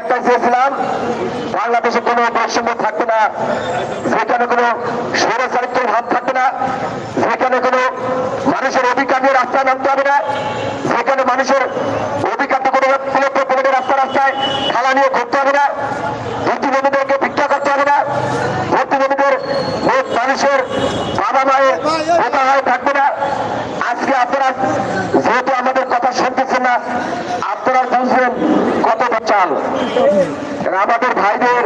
একটাই চেয়েছিলাম, বাংলাদেশে কোনো বৈষম্য থাকবে না, যেখানে কোনো স্বৈরাচারিত্বের ভাব থাকবে না, যেখানে কোনো মানুষের অধিকার নিয়ে রাস্তায় নামতে হবে না, যেখানে মানুষের করতে হবে না ভর্তিবন্ধীদের মানুষের বাবা মায়ের কথা না। আজকে আপনারা যেহেতু আমাদের কথা শুনতেছেন না, আপনারা বুঝবেন কত চাল আমাদের ভাইদের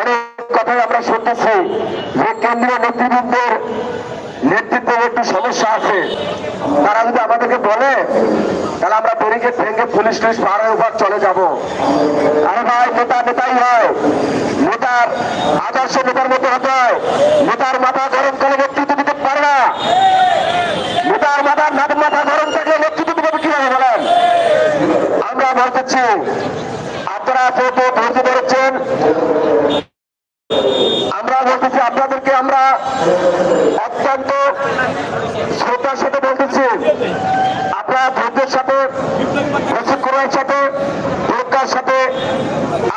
অনেক কথাই আমরা শুনতেছি যে কেন্দ্রীয় নেতৃবৃন্দের নেতৃত্বের একটু সমস্যা আছে। তারা যদি আমাদেরকে বলে, তাহলে আমরা ব্যারিকেড ভেঙে পুলিশ টুলিশ পাহাড়ের উপর চলে যাব। আরে ভাই, নেতা নেতাই হয়। নেতার আদর্শ নেতার মতো হতে হয়। নেতার মাথা গরম করে নেতৃত্ব দিতে পারে না। নেতার মাথার নাট মাথা গরম থাকলে নেতৃত্ব দেবে কীভাবে বলেন? আমরা বলতেছি যেহেতু ধৈর্য আমরা বলতেছি, আপনাদেরকে আমরা অত্যন্ত শ্রদ্ধার সাথে বলতেছি। আপনারা ধৈর্যের সাথে প্রশিক্ষণের সাথে প্রজ্ঞার সাথে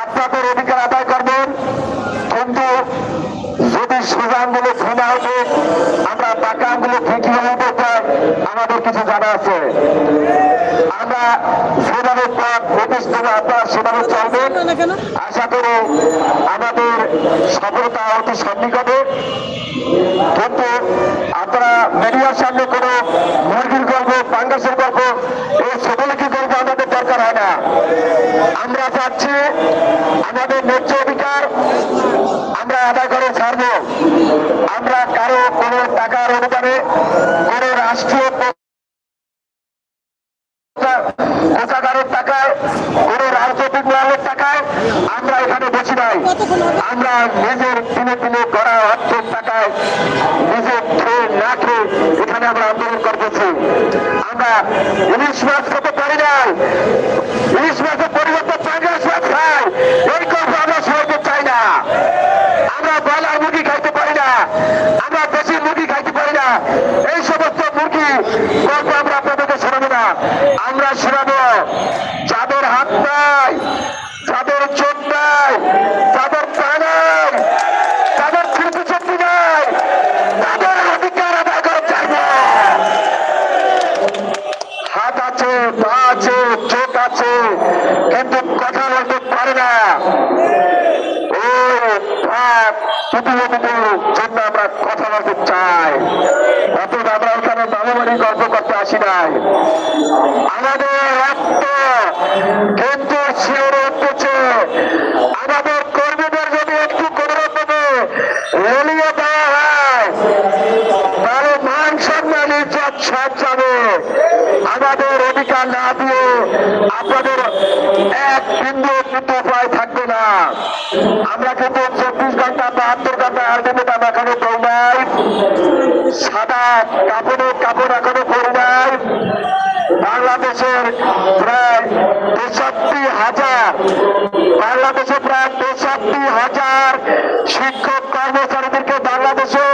আপনাদের অধিকার আদায় করবেন কিন্তু যদি সোজা আঙ্গুলে ঘুমা হবে আমরা বাঁকা আঙ্গুলে ঠিকই হবে আমাদের কিছু জানা আছে। আমরা সেভাবে নোটিশ দেবো আপনারা সেভাবে চলবেন। আশা করি আমাদের সফলতা অতি সন্নিকটে। কিন্তু আপনারা মিডিয়ার সামনে কোনো মুরগির গল্প পাঙ্গাসের গল্প এই ছোটলেখি গল্প আমাদের দরকার হয় না। আমরা চাচ্ছি আমাদের ন্যায্য অধিকার আমরা আদায় করে ছাড়বো। আমরা কারও কোনো টাকার অনুদানে কোনো রাষ্ট্রীয় কোষাগারের টাকায় কোন রাজনৈতিক দলের টাকায় আমরা এখানে বসি নাই আমরা নিজের তুলে তুলে করা অর্থের টাকায় নিজের খেয়ে না খেয়ে এখানে আমরা আন্দোলন করতেছি। আমরা উনিশ মাছ খেতে পারি নাই ইলিশ মাছের পরিবর্তে পাঙ্গাস মাছ খাই এই গল্প আমরা সবাইকে চাই না আমরা ব্রয়লার মুরগি খাইতে পারি না আমরা দেশি মুরগি খাইতে পারি না এই সমস্ত মুরগি গল্প আমরা আপনাদেরকে শোনাবো না আমরা শোনাবো যাদের হাত নাই যাদের চোখ নাই যাদের পা নাই তাদের স্মৃতি শক্তি নাই তাদের অধিকার আদায় করে চাইব হাত আছে পা আছে চোখ আছে কিন্তু কথা বলতে পারে না ওই ভাব প্রতিনিধিদের জন্য আমরা কথা বলতে চাই অতএব আমরা ওখানে বাবাবাড়ি গল্প করতে আসি নাই আমাদের রক্ত উঠতেছে আমাদের কর্মীদের একটু কোনো রকমে আমাদের অধিকার না দিয়ে আপনাদের এক থাকবে না। আমরা কিন্তু চব্বিশ ঘণ্টা, বাহাত্তর ঘণ্টা আলটিমেট আমরা এখনও পাই সাদা কাপড়ে কাপড় এখনও তেষট্টি হাজার শিক্ষক কর্মচারীদেরকে বাংলাদেশে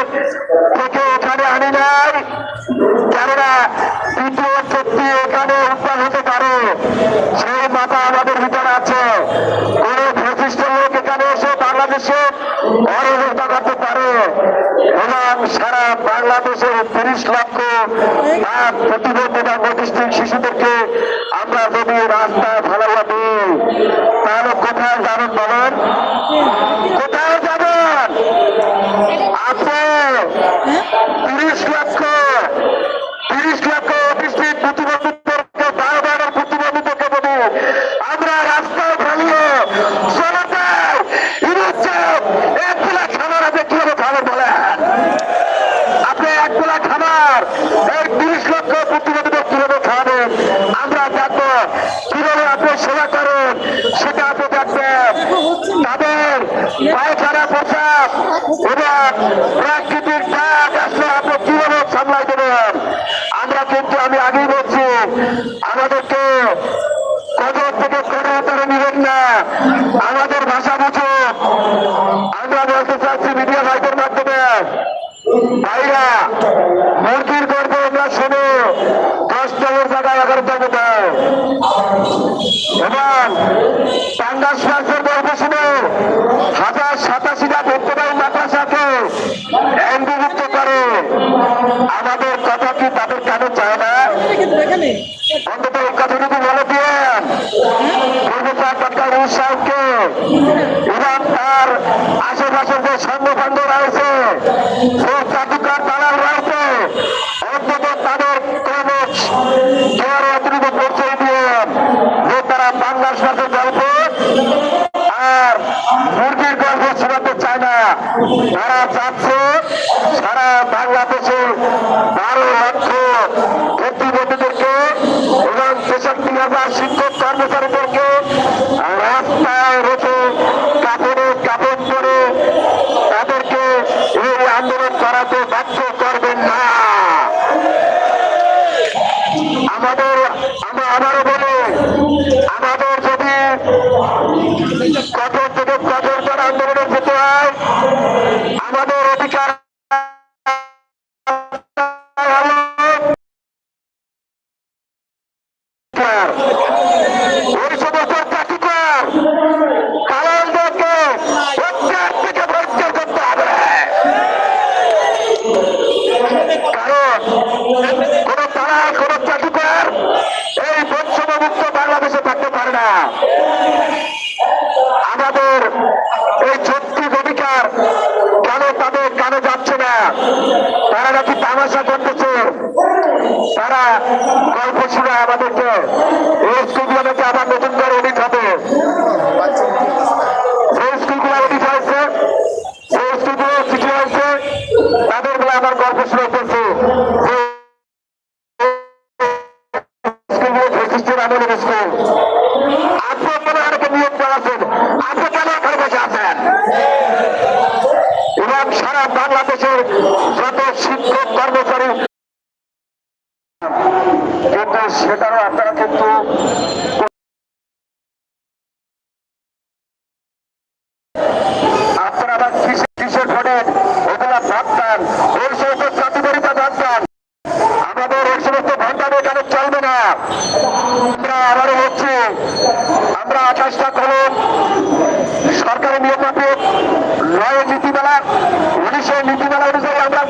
থেকে এখানে আনি নাই। কেননা তৃতীয় এখানে উত্থান হতে পারে। সেই মাথা আমাদের ভিতরে আছে। কোন প্রতিষ্ঠ লোক এখানে এসে বাংলাদেশে অরাজকতা করতে পারে। এবং সারা বাংলাদেশের তিরিশ লক্ষ প্রতিবন্ধী বা শিশুদেরকে আমরা যদি রাস্তায় ভালোভাবে তাহলে কোথায় যাবেন বলেন কোথায় যাবেন আপনি তিরিশ লক্ষ তিরিশ লক্ষ অতিষ্ঠিত প্রতিবন্ধীদেরকে বারো বারের প্রতিবন্ধীদেরকে বলি আমরা রাস্তায় ফেলিয়ে চলে যাই ইনুচ্ছেদ এক বেলা খাবার আছে কীভাবে খাবার বলেন আপনি এক বেলা খাবার এই তিরিশ লক্ষ প্রতিবন্ধীদের কীভাবে খাবেন আমরা দেখব কীভাবে আপনি সেবা করেন সেটা আপনি দেখবেন তাদের পায়খানা প্রসাদ এবং প্রাকৃতিক ডাক আসলে আপনি কীভাবে সামলাই দেবেন আমরা কিন্তু আমি আগেই বলছি আমাদেরকে কদর থেকে কদর করে নেবেন না আমাদের ভাষা বুঝো আমরা বলতে চাচ্ছি মিডিয়া ভাইদের মাধ্যমে ভাইরা মুরগির গর্ব আমরা শোনো এবং পাঙ্গাস মাসের গল্প শুনে হাজার সাতাশিটা বিদ্যালয় মাদ্রাসাকে এমবিভুক্ত করে। আমাদের কথা কি তাদের কানে না? অন্তত এই কথাটুকু বলে দিয়েন। প্রফেসর ডক্টর সাহেবকে এবং আশেপাশের যে সংগঠন রয়েছে সেই জাদুকার দালাল রয়েছে অন্তত তাদের কোন কেয়ার অতিরিক্ত পরিচয় দিয়েন যে তারা বাংলার সাথে গল্প আর মুরগির গল্প শোনাতে চায় না তারা চাচ্ছে সারা বাংলাদেশে বারো লক্ষ প্রতিবন্ধীদেরকে এবং তেষট্টি হাজার শিক্ষক কর্মচারীদেরকে স্কুল। আপনি নিয়োগ করাছেন আপনি কেন এখানে এবং সারা বাংলাদেশের যত শিক্ষক কর্মচারী কিন্তু সেটারও আপনারা কিন্তু আপনারা আবার কিসের কিসের ভোটে ওগুলা ভাবতাম ওই সমস্ত জাতিপরিতা ভাবতাম আমাদের এই সমস্ত ভণ্ডামি এখানে চলবে না আমরা আবারও হচ্ছে আমরা আঠাশটা কলম সরকারি নিয়ম মাফিক নয় নীতিমালা উনিশের নীতিমালা অনুযায়ী আমরা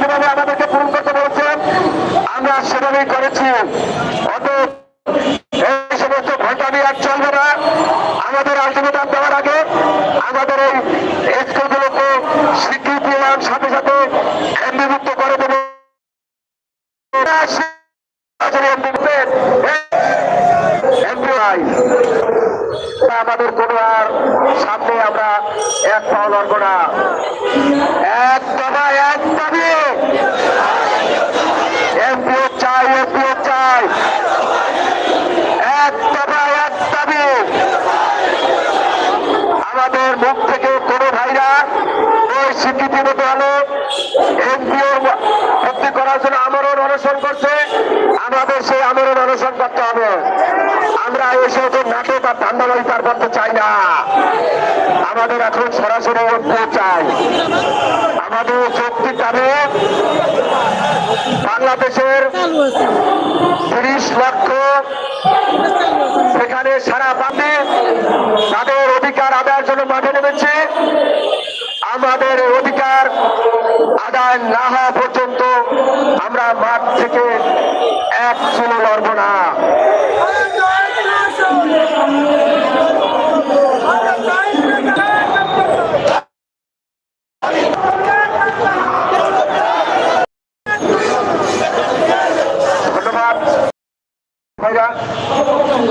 আমাদের মুখ থেকে কোনো ভাইরা ওই স্বীকৃতি মতো হলো এমপিও ভর্তি করার জন্য আমরণ অনশন করছে। আমাদের সেই আমরণ অনশন করতে হবে। আমরা এসব নাটক আর ধান্দাবাড়ি তার করতে চাই না। আমাদের এখন সরাসরি চাই। আমাদের শক্তি দাবি বাংলাদেশের তিরিশ লক্ষ। সেখানে সারা বাংলা তাদের অধিকার আদায়ের জন্য মাঠে নেমেছে। আমাদের অধিকার আদায় না হওয়া পর্যন্ত আমরা মাঠ থেকে এক চুলো লড়ব না।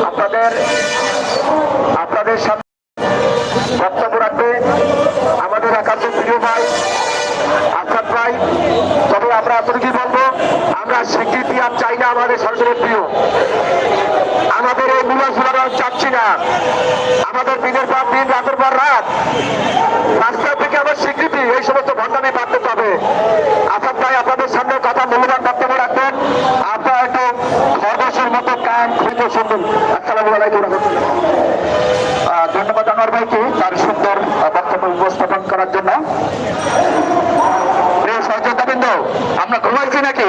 আপনাদের আপনাদের সামনে স্বীকৃতি আর চাই না আমাদের সরকারের প্রিয়। আমাদের এই মূলাসুলারা চাচ্ছি না। আমাদের দিনের পর দিন, রাতের পর রাত। রাস্তার থেকে আমার স্বীকৃতি, এই সমস্ত ভণ্ডামি বাদ দিতে হবে। আসাদ ভাই আপনাদের সামনে কথা মূল্যবান বক্তব্য রাখবেন। আপনারা একটু খরগোশের মতো কান খুঁজে শুনবেন আসসালামু আলাইকুম ধন্যবাদ আনোয়ার ভাইকে তার সুন্দর বক্তব্য উপস্থাপন করার জন্য। প্রিয় সহযোগিতাবৃন্দ আমরা ঘুমাইছি নাকি?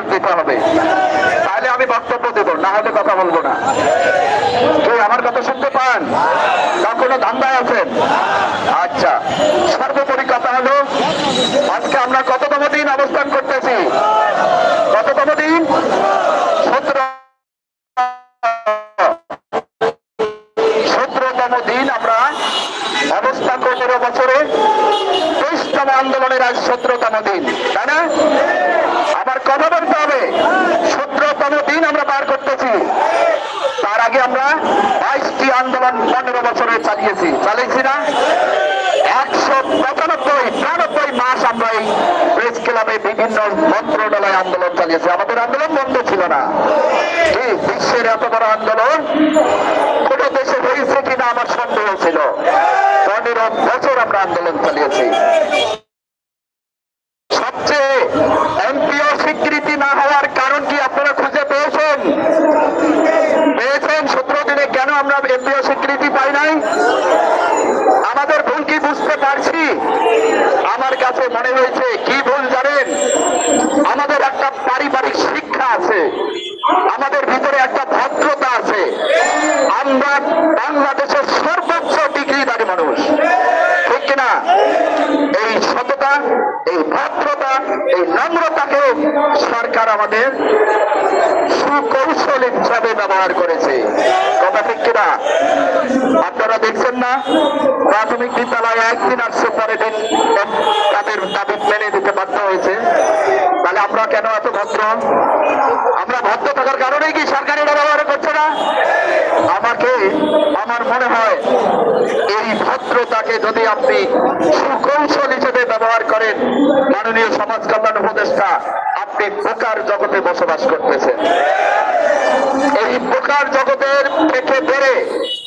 ফেরত দিতে হবে। তাহলে আমি বক্তব্য দেব, না হলে কথা বলব না। কেউ আমার কথা শুনতে পান? না কোনো ধান্দায় আছেন? আচ্ছা সর্বোপরি কথা হলো, আজকে আমরা বিশ্বের এত বড় আন্দোলন কোন দেশে হয়েছে কিনা আমার সন্দেহ ছিল। পনেরো বছর আমরা আন্দোলন চালিয়েছি। সবচেয়ে স্বীকৃতি না হওয়ার কারণ কি আপনারা খুঁজে পেয়েছেন? পেয়েছেন কেন আমরা স্বীকৃতি পাই নাই? আমাদের ভুল কি বুঝতে পারছি? আমার কাছে মনে হয়েছে, কি ভুল জানেন? আমাদের একটা পারিবারিক শিক্ষা আছে। আমাদের ভিতরে একটা ভদ্রতা আছে। আমরা বাংলাদেশের সর্বোচ্চ ডিগ্রিধারী মানুষ। ঠিক কিনা? এই সততা, এই ভদ্রতা, এই নম্রতাকে সরকার আমাদের সুকৌশল হিসাবে ব্যবহার করেছে। কথা ঠিক কিনা? আপনারা দেখছেন না? প্রাথমিক বিদ্যালয়ে একদিন আসছে পরে তাদের দাবি মেনে দিতে বাধ্য হয়েছে তাহলে আমরা কেন এত ভদ্র? আমরা ভদ্র থাকার কারণেই কি সরকার এটা ব্যবহার করছে না? আমাকে, আমার মনে হয় এই ভদ্রতাকে যদি আপনি সুকৌশল হিসেবে ব্যবহার করেন, মাননীয় সমাজ কল্যাণ উপদেষ্টা, আপনি পোকার জগতে বসবাস করতেছেন। এই বোকার জগতের থেকে বেড়ে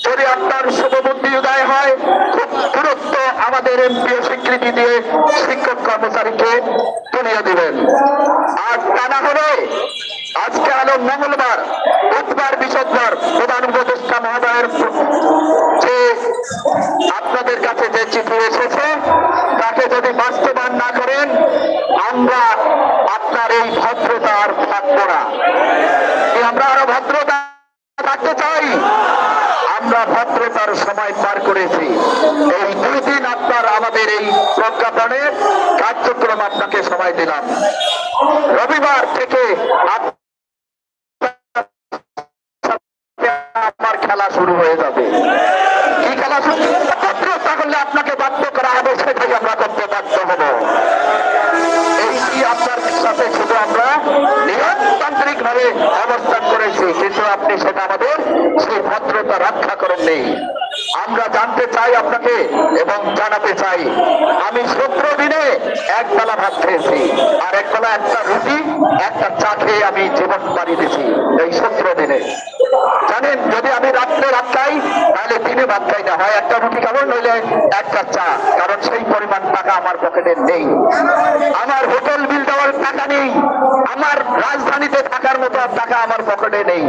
যদি আপনার শুভবুদ্ধি উদয় হয়, খুব দূরত্ব আমাদের এমপিও স্বীকৃতি দিয়ে শিক্ষক কর্মচারীকে তুলিয়ে দিবেন। আর তা না হলে আজকে আলো মঙ্গলবার, বুধবার, বৃহস্পতিবার প্রধান উপদেষ্টা মহোদয়ের যে আপনাদের কাছে যে চিঠি এসেছে, তাকে যদি বাস্তবায়ন না করেন, আমরা আপনার এই ভদ্রতা আর থাকব না কি আমরা আরও ভদ্রতা আমরা ভদ্রতার সময় পার করেছি। এই দুই দিন আপনার আমাদের এই প্রজ্ঞাপনের কার্যক্রম আপনাকে সময় দিলাম। রবিবার থেকে আমার খেলা শুরু হয়ে যাবে। কি খেলা শুরু? করলে আপনাকে বাধ্য করা হবে, সেটাই আমরা করতে বাধ্য হব। ভাবে অবস্থান করেছি, কিন্তু আপনি সেটা আমাদের সেই ভদ্রতা রক্ষা করেন নেই আমরা জানতে চাই আপনাকে এবং জানাতে চাই, আমি সতেরো দিনে এক বেলা ভাত খেয়েছি, আর এক বেলা একটা রুটি, একটা চা খেয়ে আমি জীবন বাড়ি দিয়েছি এই সতেরো দিনে। জানেন, যদি আমি রাত্রে রাত খাই, তাহলে দিনে ভাত খাই না। হয় একটা রুটি খাব, নইলে একটা চা, কারণ সেই পরিমাণ টাকা আমার পকেটে নেই। আমার হোটেল বিল দেওয়ার টাকা নেই। আমার রাজধানীতে থাকার মতো টাকা আমার পকেটে নেই।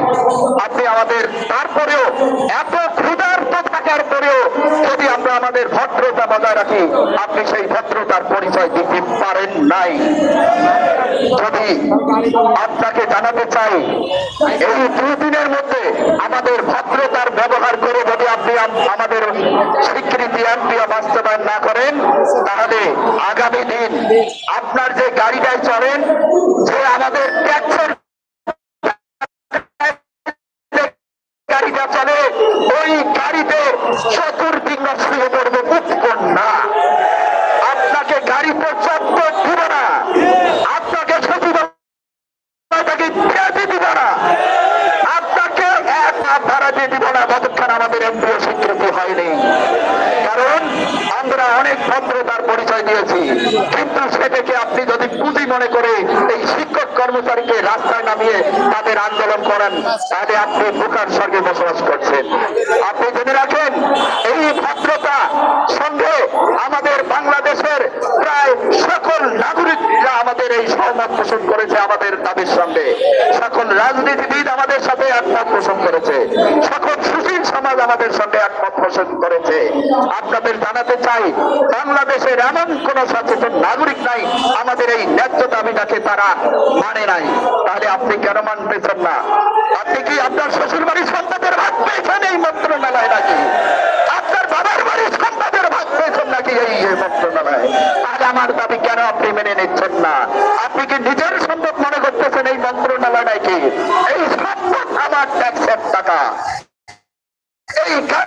আপনি আমাদের, তারপরেও এত ক্ষুধার্ত থাকার পরেও যদি আমরা আমাদের ভদ্রতা বজায় রাখি, আপনি সেই ভদ্রতার পরিচয় দিতে পারেন নাই। যদি আপনাকে জানাতে চাই, এই দুই দিনের মধ্যে আমাদের ভদ্রতার ব্যবহার করে যদি আপনি আম- আমাদের স্বীকৃতি এমপিও বাস্তবায়ন না করেন, তাহলে আগামী দিন আপনার যে গাড়িটায় চলেন আমাদের ট্যাক্সের গাড়িটা চলে ওই গাড়িতে চতুর্দিক শুয়ে পড়বে মুখকন্যা আপনাকে গাড়ি পর্যাপ্ত দিব না আপনাকে সচিব তাকে পেঁয়াজি দিব না আপনাকে এক হাত ভাড়া দিয়ে দিব না যতক্ষণ আমাদের এমপিও স্বীকৃতি হয়নি কারণ আমরা অনেক ভদ্রতার পরিচয় দিয়েছি কিন্তু সেটাকে আপনি যদি পুঁজি মনে করে এই শিক্ষক কর্মচারীকে রাস্তায় নামিয়ে তাদের আন্দোলন করেন তাহলে আপনি বোকার স্বর্গে বসবাস করছেন। আপনি জেনে রাখেন, এই ভদ্রতা সঙ্গে আমাদের বাংলাদেশের প্রায় সকল নাগরিকরা আমাদের এই সহমত পোষণ করেছে আমাদের দাবির সঙ্গে। সকল রাজনীতিবিদ আমাদের সাথে আত্মাত পোষণ করেছে। সকল সুশীল সমাজ আমাদের সঙ্গে একমত পোষণ করেছে। আপনাদের জানাতে চাই, বাংলাদেশের এমন কোন সচেতন নাগরিক নাই, আমাদের এই ন্যায্য দাবিটাকে তারা মানে নাই। তাহলে আপনি কেন মানতেছেন না? আপনি কি আপনার শ্বশুর বাড়ির সন্তানের ভাগ পেয়েছেন এই মন্ত্রণালয় নাকি? আপনার বাবার বাড়ির সন্তানের ভাগ পেয়েছেন নাকি এই মন্ত্রণালয়? তাহলে আমার দাবি কেন আপনি মেনে নিচ্ছেন না? আপনি কি নিজের সম্ভব মনে করতেছেন এই মন্ত্রণালয় নাকি? এই সম্পদ আমার ট্যাক্সের টাকা। এই গাড়ি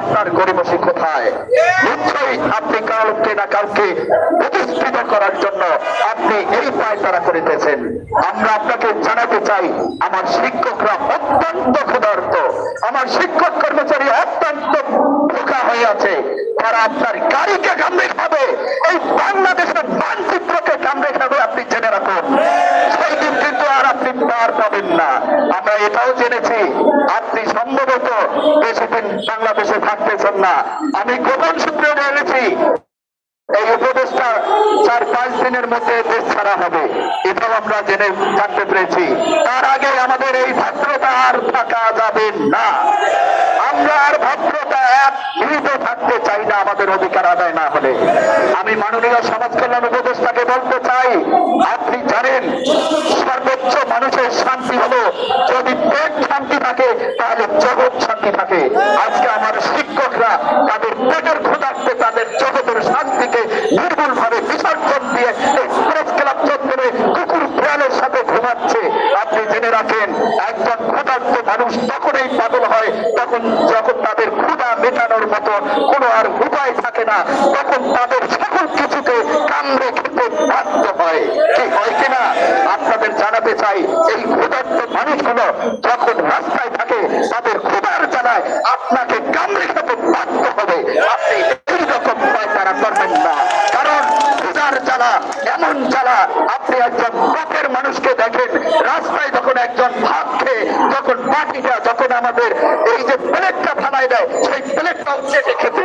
আপনার গরিবসী কোথায়? নিশ্চয়ই আপনি কাউকে না কাউকে প্রতিষ্ঠিত করার জন্য আপনি এই পায়তারা করিতেছেন। আমরা আপনাকে জানাতে চাই, আমার শিক্ষকরা অত্যন্ত ক্ষুধার্ত। আমার শিক্ষক কর্মচারী অত্যন্ত বোকা হয়ে আছে। তারা আপনার গাড়িকে কামড়ে খাবে এই বাংলাদেশের মানচিত্রকে কামড়ে খাবে আপনি জেনে রাখুন সেই দিন কিন্তু আর আপনি পার পাবেন না আমরা এটাও জেনেছি আপনি সম্ভবত বেশি দিন বাংলাদেশে থাকতেছেন না। আমি গোপন সূত্রে জেনেছি এই উপদেশটা চার পাঁচ দিনের মধ্যে দেশ ছাড়া হবে। এটাও আমরা জেনে জানতে পেরেছি। তার আগে আমাদের এই ভদ্রতা আর থাকা যাবে না। আমরা আর ভদ্রতা এক মিনিট থাকতে চাই না, আমাদের অধিকার আদায় না হলে। আমি মাননীয় সমাজ কল্যাণ উপদেষ্টাকে বলতে চাই, আপনি জানেন, সর্বোচ্চ মানুষের শান্তি হলো যদি পেট শান্তি থাকে তাহলে জগৎ শান্তি থাকে আজকে আমার শিক্ষকরা তাদের পেটের ক্ষুধার্তে তাদের জগতের শান্তিকে নির্মূল ভাবে বিসর্জন দিয়ে এই প্রেস ক্লাব চত্বরে কুকুর বিড়ালের সাথে ঘুমাচ্ছে আপনি জেনে রাখেন একজন ক্ষুধার্ত মানুষ তখনই পাগল হয় তখন যখন তাদের ক্ষুধা মেটানোর মতো কোনো আর উপায় থাকে না তখন তাদের সকল কিছুকে কামড়ে খেতে বাধ্য হয়। কি হয় কিনা আপনাদের জানাতে চাই, এই ক্ষুধার্ত মানুষগুলো যখন রাস্তায় থাকে, তাদের ক্ষুধার জানায় আপনাকে কামড়ে খেতে বাধ্য হবে। আপনি এইরকম ভয় তারা করবেন না। কারণ ক্ষুধার জ্বালা এমন জ্বালা আপনি একজন বাপের মানুষকে দেখেন, রাস্তায় যখন একজন ভাত খেয়ে, যখন বাটিটা যখন আমাদের এই যে প্লেটটা ফালাই দেয়, সেই প্লেটটাও চেটে খেতে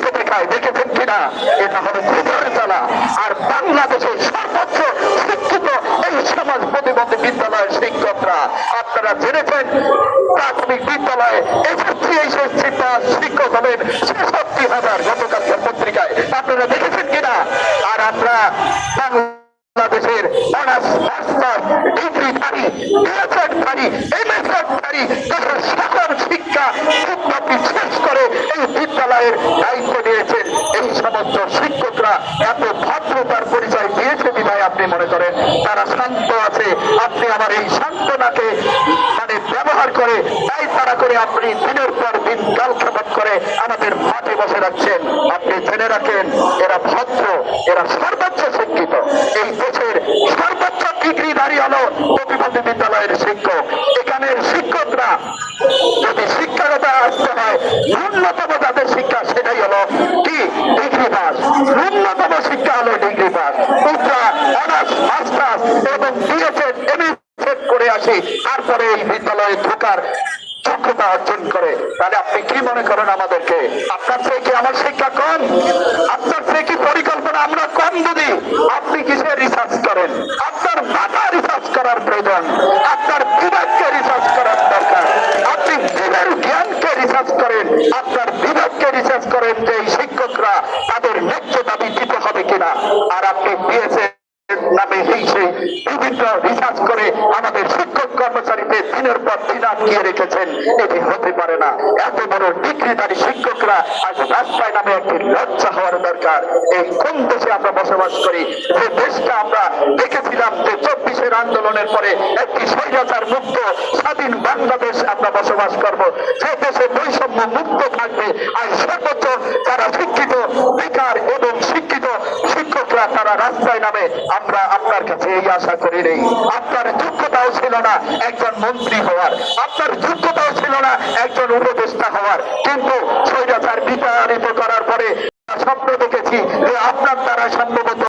খেতে খায় দেখেছেন কিনা? এটা হলো ক্ষুধার জ্বালা। আর বাংলাদেশের সর্বোচ্চ শিক্ষিত এই সমাজ প্রতিবন্ধী বিদ্যালয়ের শিক্ষকরা, আপনারা জেনেছেন, প্রাথমিক বিদ্যালয়ে এসএসসি এইচএসসি পাস শিক্ষক হলেন ছেষট্টি হাজার গতকালকের পত্রিকায়। আপনারা দেখেছেন কিনা? আর আমরা বাংলাদেশের অনার্স মাস্টার ডিগ্রিধারী বিএসএডধারী এমএসএডধারী দেশের সকল শিক্ষা শিক্ষার্থী শেষ করে এই বিদ্যালয়ের দায়িত্ব নিয়েছেন। এই সমস্ত শিক্ষকরা এত ভদ্রতার পরিচয় দিয়েছে বিধায় আপনি মনে করেন, তারা শান্ত আছে। আপনি আমার এই সান্ত্বনাকে মানে ব্যবহার করে, তাই তারা করে আপনি দিনের পর দিন কালক্ষেপণ করে আমাদের মাঠে বসে রাখছেন। আপনি জেনে রাখেন, এরা ভদ্র, এরা সর্বোচ্চ এই দেশের সর্বোচ্চ ডিগ্রিধারী হলো প্রতিবন্ধী বিদ্যালয়ের শিক্ষক। এখানের শিক্ষকরা, যদি শিক্ষাগত আসতে হয়, ন্যূনতম যাদের শিক্ষা, সেটাই হলো কি? Degree pass. ন্যূনতম শিক্ষা হলো ডিগ্রি পাস। উত্তরা অনার্স, মাস্টার্স এবং বিএসএড এমএসএড করে আসি, তারপরে এই বিদ্যালয়ে ঢোকার যোগ্যতা অর্জন করে। তাহলে আপনি কি মনে করেন আমাদেরকে আপনার থেকে কি আমার শিক্ষা কম আপনার থেকে কি পরিকল্পনা আমরা কম বুঝি আপনি কিসের রিসার্চ করেন আপনার মাথা রিসার্চ করার প্রয়োজন আপনার বিবেককে রিসার্চ করার দরকার। আপনি জীবের জ্ঞানকে রিসার্চ করেন। আপনার বিবেককে রিসার্চ করেন যে শিক্ষকরা তাদের ন্যায্য দাবি দিতে হবে কিনা আর আপনি দিয়েছে নামে এই সেই বিভিন্ন রিসার্চ করে আমাদের শিক্ষক কর্মচারীদের দিনের পর দিন আটকিয়ে রেখেছেন এটি হতে পারে না। এত বড় ডিগ্রিধারী শিক্ষকরা আজ রাস্তায় নামে একটি লজ্জা হওয়ার দরকার। এই কোন দেশে আমরা বসবাস করি? যে দেশটা আমরা দেখেছিলাম যে চব্বিশের আন্দোলনের পরে একটি স্বৈরাচার মুক্ত, স্বাধীন বাংলাদেশ আমরা বসবাস করব। যে দেশে বৈষম্য মুক্ত থাকবে, আর সর্বোচ্চ যারা শিক্ষিত, বেকার এবং শিক্ষিত শিক্ষকরা তারা রাস্তায় নামে আমরা আপনার কাছে এই আশা করি নেই। আপনার যোগ্যতাও ছিল না একজন মন্ত্রী হওয়ার। আপনার যোগ্যতাও ছিল না একজন উপদেষ্টা হওয়ার। কিন্তু স্বৈরাচার বিচারিত করার পরে স্বপ্ন দেখেছি যে আপনার দ্বারা সম্ভবত